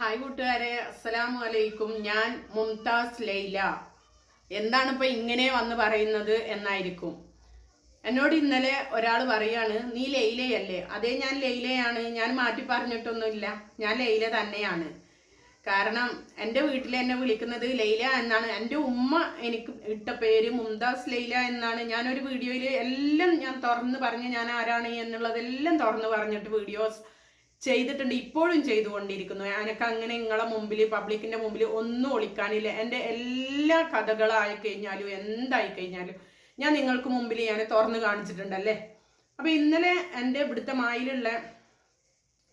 Hi കൂട്ടുകാരെ. അസ്സലാമു അലൈക്കും ഞാൻ മുംതാസ് ലൈല. എന്താണ് ഇപ്പൊ ഇങ്ങനെ വന്ന് പറയുന്നത് എന്നായിരിക്കും. എന്നോട് ഇന്നലെ ഒരാൾ പറയാണ് നീ ലൈലയല്ലേ? അതേ ഞാൻ ലൈലയാണ്. ഞാൻ മാറ്റി പറഞ്ഞിട്ടൊന്നുമില്ല. ഞാൻ ലൈല തന്നെയാണ്. കാരണം എന്റെ വീട്ടിൽ എന്നെ വിളിക്കുന്നത് ലൈല എന്നാണ്. എന്റെ ഉമ്മ എനിക്ക് ഇട്ട പേര് മുംതാസ് ലൈല എന്നാണ്. ഞാനൊരു വീഡിയോയിൽ എല്ലാം ഞാൻ തുറന്ന് പറഞ്ഞ് ഞാൻ ആരാണ് എന്നുള്ളതെല്ലാം തുറന്ന് പറഞ്ഞിട്ട് വീഡിയോസ് ചെയ്തിട്ടുണ്ട് ഇപ്പോഴും ചെയ്തുകൊണ്ടിരിക്കുന്നു. എനിക്ക് അങ്ങനെ നിങ്ങളെ മുമ്പിൽ പബ്ലിക്കിന്റെ മുമ്പിൽ ഒന്നും ഒളിക്കാനില്ല. എന്റെ എല്ലാ കഥകളായി കഴിഞ്ഞാലും എന്തായി കഴിഞ്ഞാലും ഞാൻ നിങ്ങൾക്ക് മുമ്പിൽ ഞാൻ തുറന്ന് കാണിച്ചിട്ടുണ്ടല്ലേ? അപ്പൊ ഇന്നലെ എന്റെ ഇവിടുത്തെ മായിലുള്ള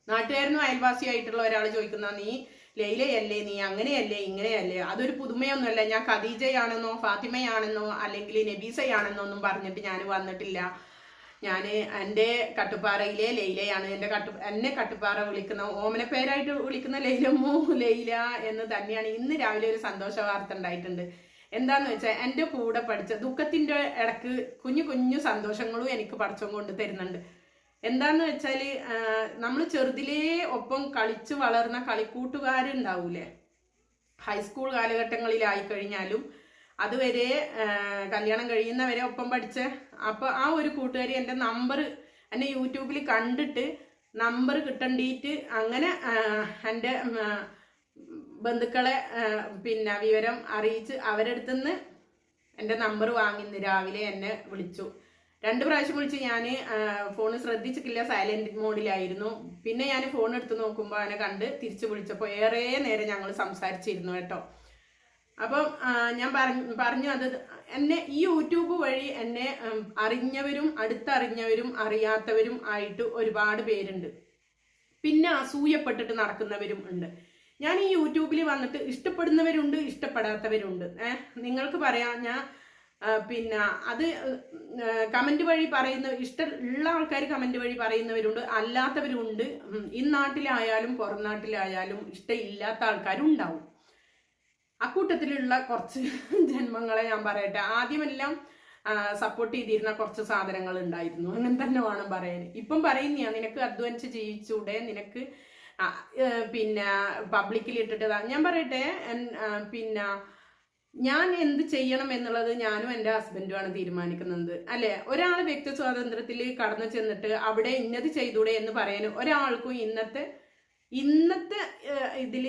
നാട്ടുകാരനും അയൽവാസിയായിട്ടുള്ള ഒരാൾ ചോദിക്കുന്ന നീ ലൈലയല്ലേ? നീ അങ്ങനെയല്ലേ? ഇങ്ങനെയല്ലേ? അതൊരു പുതുമയൊന്നുമല്ല. ഞാൻ ഖദീജയാണെന്നോ ഫാത്തിമയാണെന്നോ അല്ലെങ്കിൽ നബീസയാണെന്നോ ഒന്നും പറഞ്ഞിട്ട് ഞാൻ വന്നിട്ടില്ല. ഞാൻ എന്റെ കട്ടുപ്പാറയിലെ ലൈലയാണ്. എന്റെ കട്ടു എന്നെ കട്ടുപ്പാറ വിളിക്കുന്ന ഓമന പേരായിട്ട് വിളിക്കുന്ന ലൈലമ്മോ ലൈല എന്ന് തന്നെയാണ് ഇന്ന് രാവിലെ ഒരു സന്തോഷ വാർത്ത ഉണ്ടായിട്ടുണ്ട്. എന്താന്ന് വെച്ചാൽ എന്റെ കൂടെ പഠിച്ച ദുഃഖത്തിന്റെ ഇടയ്ക്ക് കുഞ്ഞു കുഞ്ഞു സന്തോഷങ്ങളും എനിക്ക് പഠിച്ചും കൊണ്ട് തരുന്നുണ്ട്. എന്താന്ന് വെച്ചാൽ നമ്മൾ ചെറുതിലേ ഒപ്പം കളിച്ച് വളർന്ന കളിക്കൂട്ടുകാരുണ്ടാവൂലേ? ഹൈസ്കൂൾ കാലഘട്ടങ്ങളിലായി കഴിഞ്ഞാലും അതുവരെ കല്യാണം കഴിയുന്നവരെ ഒപ്പം പഠിച്ച അപ്പോൾ ആ ഒരു കൂട്ടുകാരി എന്റെ നമ്പർ എന്നെ യൂട്യൂബിൽ കണ്ടിട്ട് നമ്പർ കിട്ടണ്ടിയിട്ട് അങ്ങനെ എന്റെ ബന്ധുക്കളെ പിന്നെ വിവരം അറിയിച്ച് അവരെടുത്തുനിന്ന് എന്റെ നമ്പർ വാങ്ങി രാവിലെ എന്നെ വിളിച്ചു. രണ്ട് പ്രാവശ്യം വിളിച്ച് ഞാൻ ഫോൺ ശ്രദ്ധിച്ചിട്ടില്ല സൈലന്റ് മോഡിലായിരുന്നു പിന്നെ ഞാൻ ഫോൺ എടുത്ത് നോക്കുമ്പോൾ അവനെ കണ്ട് തിരിച്ചു വിളിച്ചപ്പോൾ ഏറെ നേരം ഞങ്ങൾ സംസാരിച്ചിരുന്നു കേട്ടോ. അപ്പം ഞാൻ പറഞ്ഞു പറഞ്ഞു അത് എന്നെ ഈ യൂട്യൂബ് വഴി എന്നെ അറിഞ്ഞവരും അടുത്തറിഞ്ഞവരും അറിയാത്തവരും ആയിട്ട് ഒരുപാട് പേരുണ്ട്. പിന്നെ അസൂയപ്പെട്ടിട്ട് നടക്കുന്നവരും ഉണ്ട്. ഞാൻ ഈ യൂട്യൂബിൽ വന്നിട്ട് ഇഷ്ടപ്പെടുന്നവരുണ്ട് ഇഷ്ടപ്പെടാത്തവരുണ്ട്. ഏഹ് നിങ്ങൾക്ക് പറയാം ഞാൻ പിന്നെ അത് കമന്റ് വഴി പറയുന്ന ഇഷ്ടമുള്ള ആൾക്കാർ കമന്റ് വഴി പറയുന്നവരുണ്ട് അല്ലാത്തവരുണ്ട്. ഇന്നാട്ടിലായാലും പുറം നാട്ടിലായാലും ഇഷ്ടമില്ലാത്ത ആൾക്കാരും ഉണ്ടാവും അക്കൂട്ടത്തിലുള്ള കുറച്ച് ജന്മങ്ങളെ ഞാൻ പറയട്ടെ. ആദ്യമെല്ലാം സപ്പോർട്ട് ചെയ്തിരുന്ന കുറച്ച് സാധനങ്ങൾ ഉണ്ടായിരുന്നു. അങ്ങനെ തന്നെ വേണം പറയാൻ. ഇപ്പം പറയുന്ന നിനക്ക് അധ്വാനിച്ച് ജീവിച്ചൂടെ? നിനക്ക് പിന്നെ പബ്ലിക്കിൽ ഇട്ടിട്ട് ഞാൻ പറയട്ടെ പിന്നെ ഞാൻ എന്ത് ചെയ്യണം എന്നുള്ളത് ഞാനും എന്റെ ഹസ്ബൻഡുമാണ് തീരുമാനിക്കുന്നത്. അല്ലെ? ഒരാൾ വ്യക്തി സ്വാതന്ത്ര്യത്തിൽ കടന്നു ചെന്നിട്ട് അവിടെ ഇന്നത് ചെയ്തൂടെ എന്ന് പറയാൻ ഒരാൾക്കും ഇന്നത്തെ ഇന്നത്തെ ഇതിൽ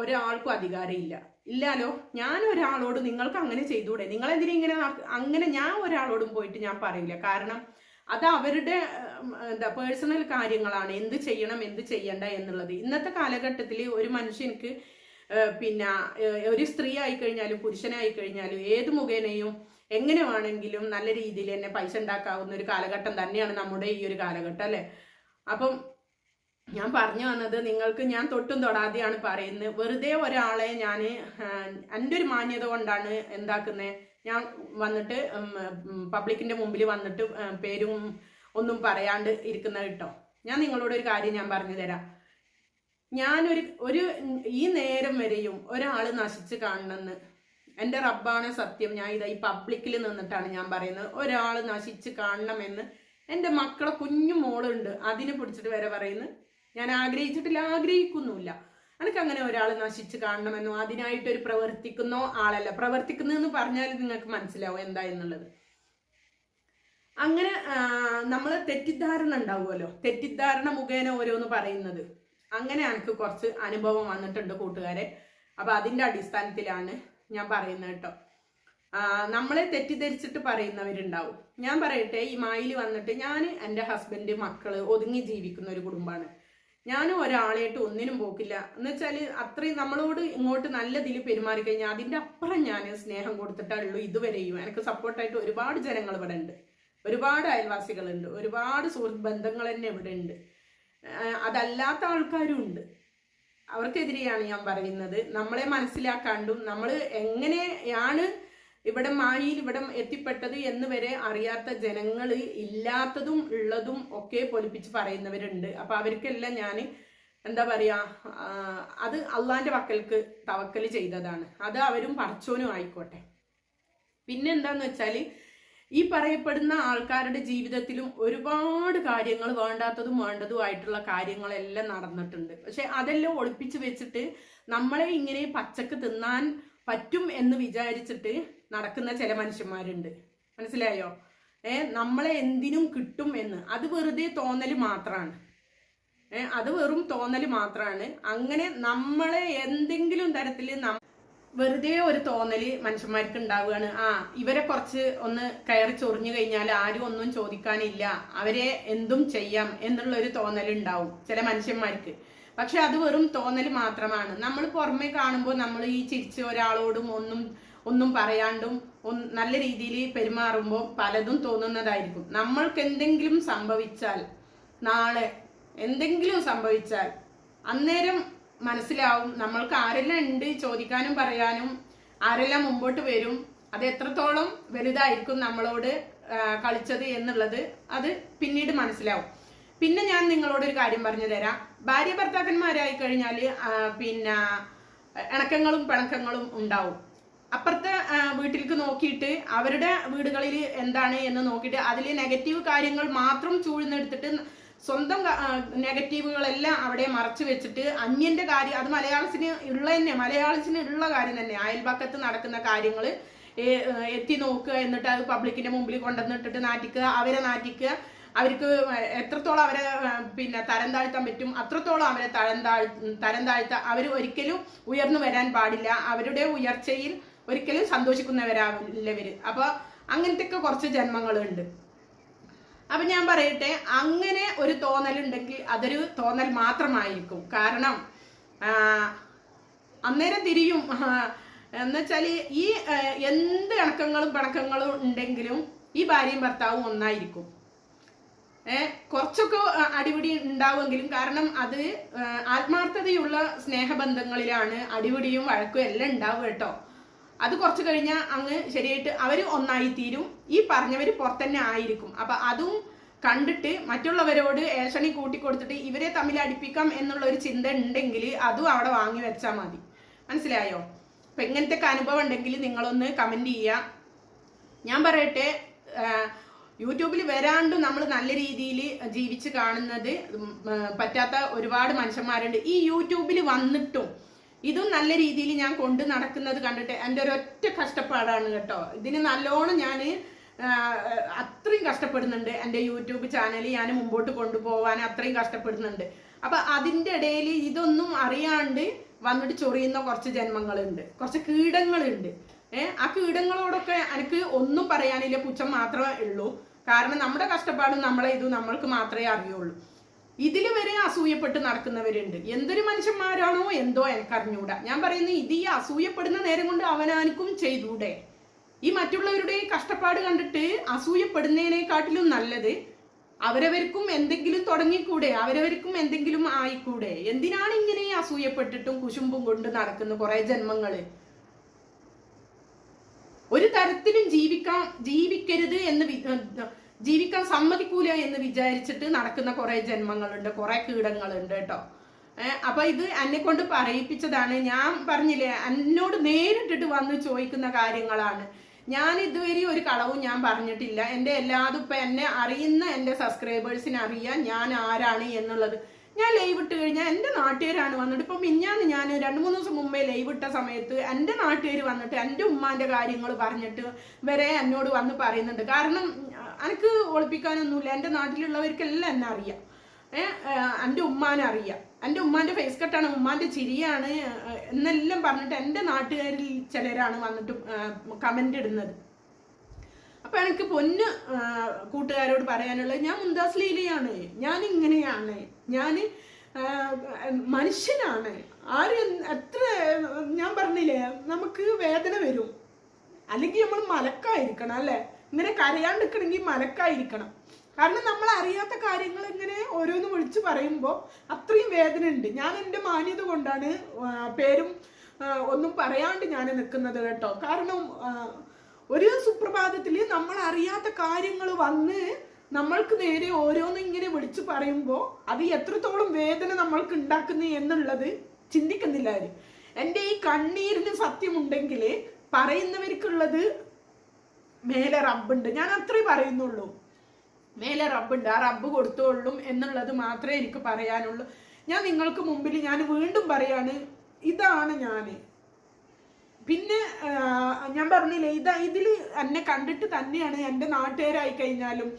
ഒരാൾക്കും അധികാരമില്ല. ഇല്ലാലോ ഞാൻ ഒരാളോട് നിങ്ങൾക്ക് അങ്ങനെ ചെയ്തുകൂടെ? നിങ്ങൾ എന്തിനാ ഇങ്ങനെ അങ്ങനെ ഞാൻ ഒരാളോടും പോയിട്ട് ഞാൻ പറയില്ല കാരണം അത് അവരുടെ എന്താ പേഴ്സണൽ കാര്യങ്ങളാണ്. എന്ത് ചെയ്യണം എന്ത് ചെയ്യണ്ട എന്നുള്ളത്. ഇന്നത്തെ കാലഘട്ടത്തിൽ ഒരു മനുഷ്യനക്ക് പിന്നെ ഒരു സ്ത്രീ ആയിക്കഴിഞ്ഞാലും പുരുഷനായി കഴിഞ്ഞാലും ഏത് മുഖേനയും എങ്ങനെ വേണമെങ്കിലും നല്ല രീതിയിൽ തന്നെ പൈസ ഉണ്ടാക്കാവുന്ന ഒരു കാലഘട്ടം തന്നെയാണ് നമ്മുടെ ഈ ഒരു കാലഘട്ടം അല്ലേ? അപ്പം ഞാൻ പറഞ്ഞു വന്നത് നിങ്ങൾക്ക് ഞാൻ തൊട്ടും തൊടാതെയാണ് പറയുന്നത്. വെറുതെ ഒരാളെ ഞാൻ എന്റെ ഒരു മാന്യത കൊണ്ടാണ് എന്താക്കുന്നത് ഞാൻ വന്നിട്ട് പബ്ലിക്കിന്റെ മുമ്പിൽ വന്നിട്ട് പേരും ഒന്നും പറയാണ്ട് ഇരിക്കുന്നത് കേട്ടോ. ഞാൻ നിങ്ങളോട് ഒരു കാര്യം ഞാൻ പറഞ്ഞു തരാം. ഞാനൊരു ഒരു ഈ നേരം വരെയും ഒരാൾ നശിച്ച് കാണണമെന്ന് എന്റെ റബ്ബാണ് സത്യം. ഞാൻ ഇതാ ഈ പബ്ലിക്കിൽ നിന്നിട്ടാണ് ഞാൻ പറയുന്നത്. ഒരാൾ നശിച്ച് കാണണമെന്ന് എന്റെ മക്കളെ കുഞ്ഞു മോളുണ്ട്. അതിനെ പിടിച്ചിട്ട് വരെ പറയുന്നു ഞാൻ ആഗ്രഹിച്ചിട്ടില്ല ആഗ്രഹിക്കുന്നുമില്ല. എനിക്ക് അങ്ങനെ ഒരാൾ നശിച്ച് കാണണമെന്നോ അതിനായിട്ടൊരു പ്രവർത്തിക്കുന്നോ ആളല്ല. പ്രവർത്തിക്കുന്നതെന്ന് പറഞ്ഞാൽ നിങ്ങൾക്ക് മനസ്സിലാവും എന്താ എന്നുള്ളത്. അങ്ങനെ നമ്മൾ തെറ്റിദ്ധാരണ ഉണ്ടാവുമല്ലോ. തെറ്റിദ്ധാരണ മുഖേന ഓരോന്ന് പറയുന്നത്. അങ്ങനെ എനിക്ക് കുറച്ച് അനുഭവം വന്നിട്ടുണ്ട് കൂട്ടുകാരെ. അപ്പൊ അതിന്റെ അടിസ്ഥാനത്തിലാണ് ഞാൻ പറയുന്നത് കേട്ടോ. നമ്മളെ തെറ്റിദ്ധരിച്ചിട്ട് പറയുന്നവരുണ്ടാവും. ഞാൻ പറയട്ടെ ഈ മായിൽ വന്നിട്ട് ഞാൻ എന്റെ ഹസ്ബൻഡ് മക്കൾ ഒതുങ്ങി ജീവിക്കുന്ന ഒരു കുടുംബമാണ്. ഞാനും ഒരാളായിട്ട് ഒന്നിനും പോക്കില്ല. എന്ന് വെച്ചാൽ അത്രയും നമ്മളോട് ഇങ്ങോട്ട് നല്ല ഇതിൽ പെരുമാറിക്കഴിഞ്ഞാൽ അതിന്റെ അപ്പുറം ഞാൻ സ്നേഹം കൊടുത്തിട്ടുള്ളൂ ഇതുവരെയും. എനിക്ക് സപ്പോർട്ടായിട്ട് ഒരുപാട് ജനങ്ങൾ ഇവിടെ ഉണ്ട്. ഒരുപാട് അയൽവാസികളുണ്ട്. ഒരുപാട് സുഹൃത്ത് ബന്ധങ്ങൾ തന്നെ ഇവിടെ ഉണ്ട്. അതല്ലാത്ത ആൾക്കാരും ഉണ്ട്. അവർക്കെതിരെയാണ് ഞാൻ പറയുന്നത്. നമ്മളെ മനസ്സിലാക്കാണ്ടും നമ്മൾ എങ്ങനെയാണ് ഇവിടെ മായിയിൽ ഇവിടെ എത്തിപ്പെട്ടത് എന്ന് വരെ അറിയാത്ത ജനങ്ങൾ ഇല്ലാത്തതും ഉള്ളതും ഒക്കെ പൊലിപ്പിച്ച് പറയുന്നവരുണ്ട്. അപ്പൊ അവർക്കെല്ലാം ഞാൻ എന്താ പറയാ അത് അള്ളാന്റെ വക്കൽക്ക് തവക്കൽ ചെയ്തതാണ്. അത് അവരും പറച്ചോനും ആയിക്കോട്ടെ. പിന്നെ എന്താന്ന് വെച്ചാൽ ഈ പറയപ്പെടുന്ന ആൾക്കാരുടെ ജീവിതത്തിലും ഒരുപാട് കാര്യങ്ങൾ വേണ്ടാത്തതും വേണ്ടതുമായിട്ടുള്ള കാര്യങ്ങളെല്ലാം നടന്നിട്ടുണ്ട്. പക്ഷെ അതെല്ലാം ഒളിപ്പിച്ചു വെച്ചിട്ട് നമ്മളെ ഇങ്ങനെ പച്ചക്ക് തിന്നാൻ പറ്റും എന്ന് വിചാരിച്ചിട്ട് നടക്കുന്ന ചില മനുഷ്യന്മാരുണ്ട്. മനസ്സിലായോ? ഏ നമ്മളെ എന്തിനും കിട്ടും എന്ന്. അത് വെറുതെ തോന്നൽ മാത്രമാണ് ഏ അത് വെറും തോന്നൽ മാത്രമാണ് അങ്ങനെ നമ്മളെ എന്തെങ്കിലും തരത്തിൽ വെറുതെ ഒരു തോന്നൽ മനുഷ്യന്മാർക്ക് ഉണ്ടാവുകയാണ്. ആ ഇവരെ കുറച്ച് ഒന്ന് കയറി ചൊറിഞ്ഞു കഴിഞ്ഞാൽ ആരും ഒന്നും ചോദിക്കാനില്ല. അവരെ എന്തും ചെയ്യാം എന്നുള്ള ഒരു തോന്നൽ ഉണ്ടാവും ചില മനുഷ്യന്മാർക്ക്. പക്ഷെ അത് വെറും തോന്നൽ മാത്രമാണ്. നമ്മൾ പുറമെ കാണുമ്പോൾ നമ്മൾ ഈ ചിരിച്ച ഒരാളോടും ഒന്നും ഒന്നും പറയാണ്ടും നല്ല രീതിയിൽ പെരുമാറുമ്പോൾ പലതും തോന്നുന്നതായിരിക്കും. നമ്മൾക്ക് എന്തെങ്കിലും സംഭവിച്ചാൽ നാളെ എന്തെങ്കിലും സംഭവിച്ചാൽ അന്നേരം മനസ്സിലാവും നമ്മൾക്ക് ആരെല്ലാം ഉണ്ട് ചോദിക്കാനും പറയാനും ആരെല്ലാം മുമ്പോട്ട് വരും അത് എത്രത്തോളം വലുതായിരിക്കും നമ്മളോട് കളിച്ചത് എന്നുള്ളത് അത് പിന്നീട് മനസ്സിലാവും. പിന്നെ ഞാൻ നിങ്ങളോട് ഒരു കാര്യം പറഞ്ഞു തരാം. ഭാര്യ ഭർത്താക്കന്മാരായി കഴിഞ്ഞാൽ പിന്നെ ഇണക്കങ്ങളും പിണക്കങ്ങളും ഉണ്ടാവും. അപ്പുറത്തെ വീട്ടിലേക്ക് നോക്കിയിട്ട് അവരുടെ വീടുകളിൽ എന്താണ് എന്ന് നോക്കിയിട്ട് അതിൽ നെഗറ്റീവ് കാര്യങ്ങൾ മാത്രം ചൂഴ്ന്നെടുത്തിട്ട് സ്വന്തം നെഗറ്റീവുകളെല്ലാം അവിടെ മറച്ചു വെച്ചിട്ട് അന്യന്റെ കാര്യം അത് മലയാളത്തിന് ഉള്ള തന്നെ മലയാളത്തിന് ഉള്ള കാര്യം തന്നെ അയൽപക്കത്ത് നടക്കുന്ന കാര്യങ്ങൾ എത്തി നോക്കുക എന്നിട്ട് അത് പബ്ലിക്കിന്റെ മുമ്പിൽ കൊണ്ടുവന്നിട്ടിട്ട് നാറ്റിക്കുക അവരെ നാറ്റിക്കുക അവർക്ക് എത്രത്തോളം അവരെ പിന്നെ തരം താഴ്ത്താൻ പറ്റും അത്രത്തോളം അവരെ തരം താഴ് തരം താഴ്ത്ത അവർ ഒരിക്കലും ഉയർന്നു വരാൻ പാടില്ല അവരുടെ ഉയർച്ചയിൽ ഒരിക്കലും സന്തോഷിക്കുന്നവരാവില്ലവര്. അപ്പൊ അങ്ങനത്തെ ഒക്കെ കുറച്ച് ജന്മങ്ങളുണ്ട്. അപ്പൊ ഞാൻ പറയട്ടെ അങ്ങനെ ഒരു തോന്നലുണ്ടെങ്കിൽ അതൊരു തോന്നൽ മാത്രമായിരിക്കും. കാരണം അന്നേരം തിരിയും. എന്നുവെച്ചാൽ ഈ എന്ത് കണക്കങ്ങളും പിണക്കങ്ങളും ഉണ്ടെങ്കിലും ഈ ഭാര്യയും ഭർത്താവും ഒന്നായിരിക്കും. ഏർ കുറച്ചൊക്കെ അടിപിടി ഉണ്ടാവുമെങ്കിലും കാരണം അത് ആത്മാർത്ഥതയുള്ള സ്നേഹബന്ധങ്ങളിലാണ് അടിപിടിയും വഴക്കും എല്ലാം ഉണ്ടാവും കേട്ടോ. അത് കുറച്ച് കഴിഞ്ഞാൽ അങ്ങ് ശരിയായിട്ട് അവർ ഒന്നായി തീരും. ഈ പറഞ്ഞവർ പുറത്തന്നെ ആയിരിക്കും. അപ്പൊ അതും കണ്ടിട്ട് മറ്റുള്ളവരോട് ഏഷണി കൂട്ടിക്കൊടുത്തിട്ട് ഇവരെ തമ്മിൽ അടുപ്പിക്കാം എന്നുള്ള ഒരു ചിന്ത ഉണ്ടെങ്കിൽ അതും അവിടെ വാങ്ങി വെച്ചാൽ മതി. മനസ്സിലായോ? അപ്പൊ ഇങ്ങനത്തെ ഒക്കെ അനുഭവം ഉണ്ടെങ്കിൽ നിങ്ങളൊന്ന് കമന്റ് ചെയ്യുക ഞാൻ പറയട്ടെ യൂട്യൂബിൽ വരാണ്ട് നമ്മൾ നല്ല രീതിയിൽ ജീവിച്ച് കാണുന്നത് പറ്റാത്ത ഒരുപാട് മനുഷ്യന്മാരുണ്ട്. ഈ യൂട്യൂബിൽ വന്നിട്ടും ഇതും നല്ല രീതിയിൽ ഞാൻ കൊണ്ട് നടക്കുന്നത് കണ്ടിട്ട് എന്റെ ഒരൊറ്റ കഷ്ടപ്പാടാണ് കേട്ടോ. ഇതിന് നല്ലോണം ഞാൻ അത്രയും കഷ്ടപ്പെടുന്നുണ്ട് എന്റെ യൂട്യൂബ് ചാനൽ ഞാൻ മുമ്പോട്ട് കൊണ്ടുപോകാൻ അത്രയും കഷ്ടപ്പെടുന്നുണ്ട്. അപ്പൊ അതിന്റെ ഇടയിൽ ഇതൊന്നും അറിയാണ്ട് വന്നിട്ട് ചൊറിയുന്ന കുറച്ച് ജന്മങ്ങളുണ്ട്. കുറച്ച് കീടങ്ങളുണ്ട്. ആ കീടങ്ങളോടൊക്കെ എനിക്ക് ഒന്നും പറയാനില്ല. പുച്ഛം മാത്രമേ ഉള്ളൂ. കാരണം നമ്മുടെ കഷ്ടപ്പാടും നമ്മളെ ഇതും നമ്മൾക്ക് മാത്രമേ അറിയുള്ളൂ. ഇതിൽ വരെ അസൂയപ്പെട്ട് നടക്കുന്നവരുണ്ട്. എന്തൊരു മനുഷ്യന്മാരാണോ എന്തോ എനിക്കറിഞ്ഞൂടാ. ഞാൻ പറയുന്നത് ഇത് ഈ അസൂയപ്പെടുന്ന നേരം കൊണ്ട് അവനാനിക്കും ചെയ്തൂടെ? ഈ മറ്റുള്ളവരുടെ കഷ്ടപ്പാട് കണ്ടിട്ട് അസൂയപ്പെടുന്നതിനെക്കാട്ടിലും നല്ലത് അവരവർക്കും എന്തെങ്കിലും തുടങ്ങിക്കൂടെ? അവരവർക്കും എന്തെങ്കിലും ആയിക്കൂടെ? എന്തിനാണ് ഇങ്ങനെ അസൂയപ്പെട്ടിട്ടും കുശുമ്പും കൊണ്ട് നടക്കുന്ന കുറെ ജന്മങ്ങൾ? ഒരു തരത്തിലും ജീവിക്കാൻ ജീവിക്കരുത് എന്ന് ജീവിക്കാൻ സമ്മതിക്കൂല എന്ന് വിചാരിച്ചിട്ട് നടക്കുന്ന കുറെ ജന്മങ്ങളുണ്ട് കുറെ കീടങ്ങളുണ്ട് കേട്ടോ. ഏഹ് അപ്പൊ ഇത് എന്നെ കൊണ്ട് പറയിപ്പിച്ചതാണ്. ഞാൻ പറഞ്ഞില്ലേ എന്നോട് നേരിട്ടിട്ട് വന്ന് ചോദിക്കുന്ന കാര്യങ്ങളാണ്. ഞാൻ ഇതുവരെ ഒരു കളവും ഞാൻ പറഞ്ഞിട്ടില്ല. എന്റെ എല്ലാതും ഇപ്പൊ എന്നെ അറിയുന്ന എന്റെ സബ്സ്ക്രൈബേഴ്സിന് അറിയാൻ ഞാൻ ആരാണ് എന്നുള്ളത്. ഞാൻ ലൈവ് ഇട്ട് കഴിഞ്ഞാൽ എന്റെ നാട്ടുകാരാണ് വന്നിട്ട് ഇപ്പം മിഞ്ഞാന്ന് ഞാൻ രണ്ട് മൂന്ന് ദിവസം മുമ്പേ ലൈവ് ഇട്ട സമയത്ത് എന്റെ നാട്ടുകാർ വന്നിട്ട് എന്റെ ഉമ്മാന്റെ കാര്യങ്ങൾ പറഞ്ഞിട്ട് വരെ എന്നോട് വന്ന് പറയുന്നുണ്ട്. കാരണം എനിക്ക് ഒളിപ്പിക്കാനൊന്നുമില്ല. എന്റെ നാട്ടിലുള്ളവർക്കെല്ലാം എന്നെ അറിയാം. എന്റെ ഉമ്മാനെ അറിയാം. എന്റെ ഉമ്മാന്റെ ഫേസ് കട്ടാണ് ഉമ്മാന്റെ ചിരിയാണ് എന്നെല്ലാം പറഞ്ഞിട്ട് എന്റെ നാട്ടുകാരിൽ ചിലരാണ് വന്നിട്ട് കമന്റ് ഇടുന്നത്. അപ്പം എനിക്ക് പൊന്ന് കൂട്ടുകാരോട് പറയാനുള്ളത് ഞാൻ മുന്താസ് ലീലയാണ്. ഞാൻ ഇങ്ങനെയാണ് ഞാൻ മനുഷ്യനാണ്. ആരും എത്ര ഞാൻ പറഞ്ഞില്ലേ നമുക്ക് വേദന വരും. അല്ലെങ്കിൽ നമ്മൾ മലക്കായിരിക്കണം അല്ലേ? ഇങ്ങനെ കരയാണ്ടിരിക്കണമെങ്കിൽ മലക്കായിരിക്കണം. കാരണം നമ്മൾ അറിയാത്ത കാര്യങ്ങൾ ഇങ്ങനെ ഓരോന്ന് വിളിച്ചു പറയുമ്പോൾ അത്രയും വേദന ഉണ്ട് ഞാൻ എന്റെ മാന്യത കൊണ്ടാണ് പേരും ഒന്നും പറയാണ്ട് ഞാൻ നിൽക്കുന്നത് കേട്ടോ. കാരണം ഒരു സുപ്രഭാതത്തിൽ നമ്മൾ അറിയാത്ത കാര്യങ്ങൾ വന്ന് നമ്മൾക്ക് നേരെ ഓരോന്ന് ഇങ്ങനെ വിളിച്ചു പറയുമ്പോൾ അത് എത്രത്തോളം വേദന നമ്മൾക്ക് ഉണ്ടാക്കുന്നു എന്നുള്ളത് ചിന്തിക്കുന്നില്ല അവർ എന്റെ ഈ കണ്ണീരിന് സത്യമുണ്ടെങ്കിൽ പറയുന്നവർക്കുള്ളത് മേലെ റബ്ബുണ്ട്. ഞാൻ അത്രേ പറയുന്നുള്ളൂ. മേലെ റബ്ബുണ്ട്. ആ റബ്ബ് കൊടുത്തോളും എന്നുള്ളത് മാത്രമേ എനിക്ക് പറയാനുള്ളൂ. ഞാൻ നിങ്ങൾക്ക് മുമ്പിൽ ഞാൻ വീണ്ടും പറയാണ് ഇതാണ് ഞാൻ പിന്നെ ഞാൻ പറഞ്ഞില്ലേ ഇതാ ഇതിൽ എന്നെ കണ്ടിട്ട് തന്നെയാണ് എന്റെ നാട്ടുകാരായി കഴിഞ്ഞാലും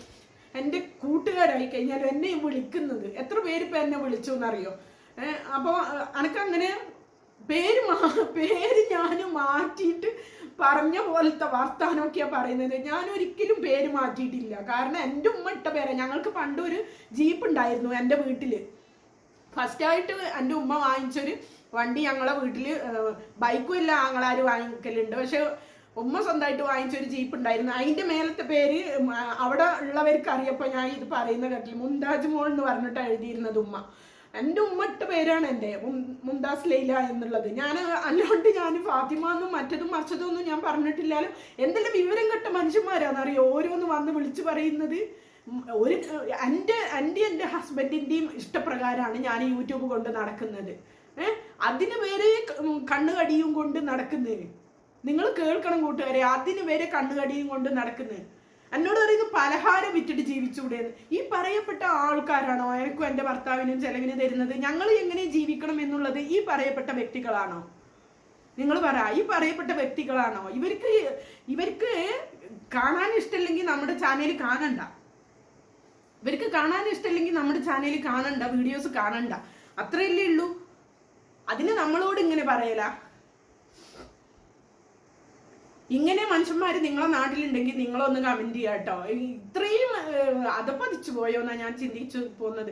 എന്റെ കൂട്ടുകാരായി കഴിഞ്ഞാൽ എന്നെ വിളിക്കുന്നത്. എത്ര പേര് ഇപ്പം എന്നെ വിളിച്ചു എന്നറിയോ? അപ്പോൾ അനക്കങ്ങനെ പേര് മാ പേര് ഞാൻ മാറ്റിയിട്ട് പറഞ്ഞ പോലത്തെ വർത്താനമൊക്കെയാ പറയുന്നത്. ഞാൻ ഒരിക്കലും പേര് മാറ്റിയിട്ടില്ല. കാരണം എന്റെ ഉമ്മ ഇട്ട പേരാ. ഞങ്ങൾക്ക് പണ്ടൊരു ജീപ്പ് ഉണ്ടായിരുന്നു എന്റെ വീട്ടിൽ ഫസ്റ്റായിട്ട് എന്റെ ഉമ്മ വാങ്ങിച്ചൊരു വണ്ടി ഞങ്ങളെ വീട്ടിൽ ബൈക്കും ഇല്ല ആങ്ങളാർ വാങ്ങിക്കലുണ്ട്. പക്ഷെ ഉമ്മ സ്വന്തമായിട്ട് വാങ്ങിച്ചൊരു ജീപ്പ് ഉണ്ടായിരുന്നു. അതിന്റെ മേലത്തെ പേര് അവിടെ ഉള്ളവർക്ക് അറിയപ്പോൾ ഞാൻ ഇത് പറയുന്ന കേട്ടില്ല. മുംതാജ് മോൾ എന്ന് പറഞ്ഞിട്ട് എഴുതിയിരുന്നത് ഉമ്മ. എന്റെ ഉമ്മട്ട് പേരാണ് എന്റെ മുംതാസ് ലൈല എന്നുള്ളത്. ഞാൻ അല്ലാണ്ട് ഞാൻ ഫാത്തിമ എന്നും മറ്റതും മറിച്ചതും ഒന്നും ഞാൻ പറഞ്ഞിട്ടില്ലാലും എന്തെല്ലാം വിവരം കെട്ട മനുഷ്യന്മാരാണെന്നറിയോ? ഓരോന്ന് വന്ന് വിളിച്ചു പറയുന്നത് ഒരു എന്റെ എന്റെ എന്റെ ഹസ്ബൻഡിന്റെയും ഇഷ്ടപ്രകാരമാണ് ഞാൻ യൂട്യൂബ് കൊണ്ട് നടക്കുന്നത്. ഏഹ് അതിന് പേര് കണ്ണുകടിയും കൊണ്ട് നടക്കുന്നത്. നിങ്ങൾ കേൾക്കണം കൂട്ടുകാരെ അതിന് വരെ കണ്ണുകടിയും കൊണ്ട് നടക്കുന്നത് എന്നോട് പറയുന്നു പലഹാരം വിറ്റിട്ട് ജീവിച്ചൂടെ. ഈ പറയപ്പെട്ട ആൾക്കാരാണോ? എനിക്കും എന്റെ ഭർത്താവിനും ചെലവിന് തരുന്നത്? ഞങ്ങൾ എങ്ങനെ ജീവിക്കണം എന്നുള്ളത് ഈ പറയപ്പെട്ട വ്യക്തികളാണോ? നിങ്ങൾ പറ ഈ പറയപ്പെട്ട വ്യക്തികളാണോ? ഇവർക്ക് ഇവർക്ക് കാണാൻ ഇഷ്ടമില്ലെങ്കിൽ നമ്മുടെ ചാനൽ കാണണ്ട. ഇവർക്ക് കാണാൻ ഇഷ്ടമില്ലെങ്കിൽ നമ്മുടെ ചാനലിൽ കാണണ്ട വീഡിയോസ് കാണണ്ട. അത്രയല്ലേ ഉള്ളൂ. അതിന് നമ്മളോട് ഇങ്ങനെ പറയല? ഇങ്ങനെ മനുഷ്യന്മാർ നിങ്ങളെ നാട്ടിലുണ്ടെങ്കിൽ നിങ്ങളൊന്ന് കമന്റ് ചെയ്യുക കേട്ടോ ഇത്രയും അതപ്പതിച്ചു പോയോ എന്നാ ഞാൻ ചിന്തിച്ചു പോകുന്നത്.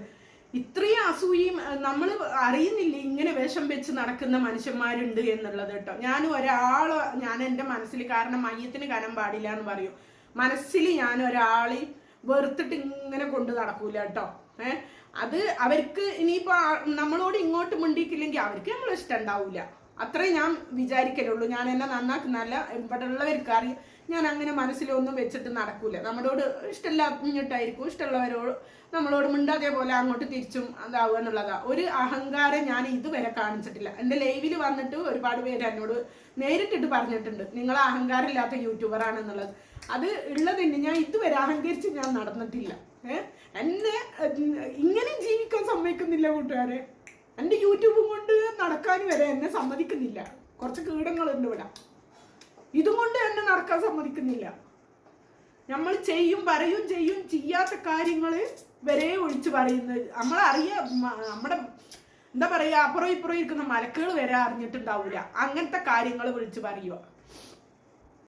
ഇത്രയും അസൂയയും നമ്മൾ അറിയുന്നില്ല ഇങ്ങനെ വേഷം വെച്ച് നടക്കുന്ന മനുഷ്യന്മാരുണ്ട് എന്നുള്ളത് കേട്ടോ ഞാൻ ഒരാൾ ഞാൻ എന്റെ മനസ്സിൽ കാരണം മയ്യത്തിന് കനം പാടില്ല എന്ന് പറയും. മനസ്സിൽ ഞാൻ ഒരാളെ വെറുത്തിട്ട് ഇങ്ങനെ കൊണ്ട് നടക്കൂല കേട്ടോ ഏഹ് അത് അവർക്ക് ഇനിയിപ്പോ നമ്മളോട് ഇങ്ങോട്ട് മിണ്ടിക്കില്ലെങ്കിൽ അവർക്ക് നമ്മൾ ഇഷ്ടം ഉണ്ടാവില്ല അത്രേ ഞാൻ വിചാരിക്കലുള്ളൂ. ഞാൻ എന്നെ നന്നാക്കുന്നല്ല ഇവിടെ ഉള്ളവർക്ക് അറിയാം ഞാൻ അങ്ങനെ മനസ്സിലൊന്നും വെച്ചിട്ട് നടക്കൂല. നമ്മളോട് ഇഷ്ടമില്ലാഞ്ഞിട്ടായിരിക്കും ഇഷ്ടമുള്ളവരോട് നമ്മളോട് മിണ്ടാതെ പോലെ അങ്ങോട്ട് തിരിച്ചും അതാവുക എന്നുള്ളതാ. ഒരു അഹങ്കാരം ഞാൻ ഇതുവരെ കാണിച്ചിട്ടില്ല. എന്റെ ലൈവിൽ വന്നിട്ട് ഒരുപാട് പേര് എന്നോട് നേരിട്ടിട്ട് പറഞ്ഞിട്ടുണ്ട്. നിങ്ങൾ അഹങ്കാരമില്ലാത്ത യൂട്യൂബർ ആണെന്നുള്ളത്. അത് ഉള്ളതിന് ഞാൻ ഇതുവരെ അഹങ്കരിച്ച് ഞാൻ നടന്നിട്ടില്ല. ഏഹ് എന്നെ ഇങ്ങനെ ജീവിക്കാൻ സമ്മതിക്കുന്നില്ല കൂട്ടുകാരെ. എന്റെ യൂട്യൂബും കൊണ്ട് നടക്കാൻ വരെ എന്നെ സമ്മതിക്കുന്നില്ല. കുറച്ച് കീടങ്ങളുണ്ട് ഇവിടെ. ഇതും കൊണ്ട് എന്നെ നടക്കാൻ സമ്മതിക്കുന്നില്ല. നമ്മൾ ചെയ്യും പറയും ചെയ്യും ചെയ്യാത്ത കാര്യങ്ങൾ വരെ ഒഴിച്ചു പറയുന്നത്. നമ്മളറിയ നമ്മുടെ എന്താ പറയുക അപ്പുറം ഇപ്പുറം ഇരിക്കുന്ന മലക്കുകൾ വരെ അറിഞ്ഞിട്ടുണ്ടാവില്ല അങ്ങനത്തെ കാര്യങ്ങൾ വിളിച്ചു പറയുക.